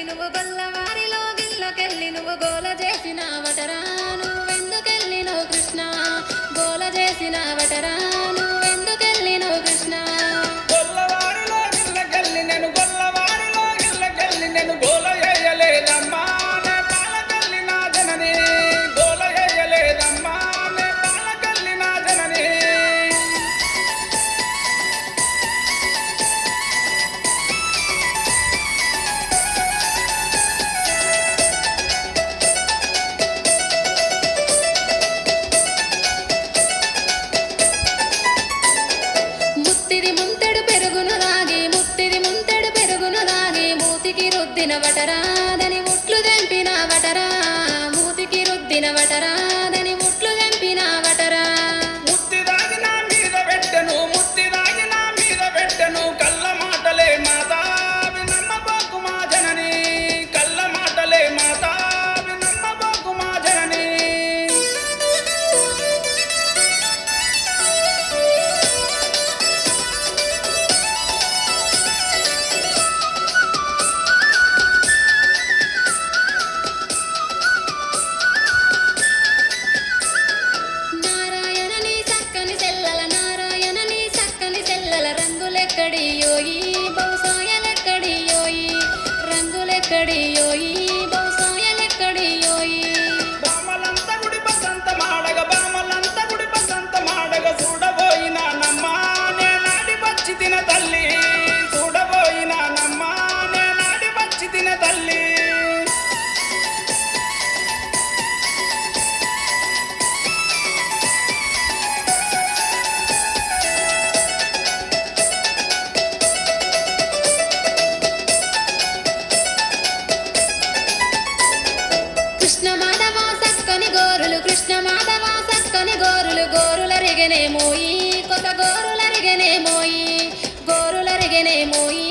నువ్వెందుకెళ్ళి నువ్వు బల్లవారిలో గిల్లకెళ్ళి నువ్వు గోల చేసిన వటరా నువ్వెందుకెళ్ళి నువ్వు కృష్ణ గోల చేసిన వటరా వెలవటరాదని రంగులెక్కడి యోయి రంగులెక్కడియోయి బహుశాయలెక్కడియోయి రంగులెక్కడి కృష్ణ మాధవ సక్కని గోరులు కృష్ణ మాధవ సక్కని గోరులు గోరుల రిగనే మోయి కొత్త గోరుల రిగనే మోయి గోరుల రిగనే మోయి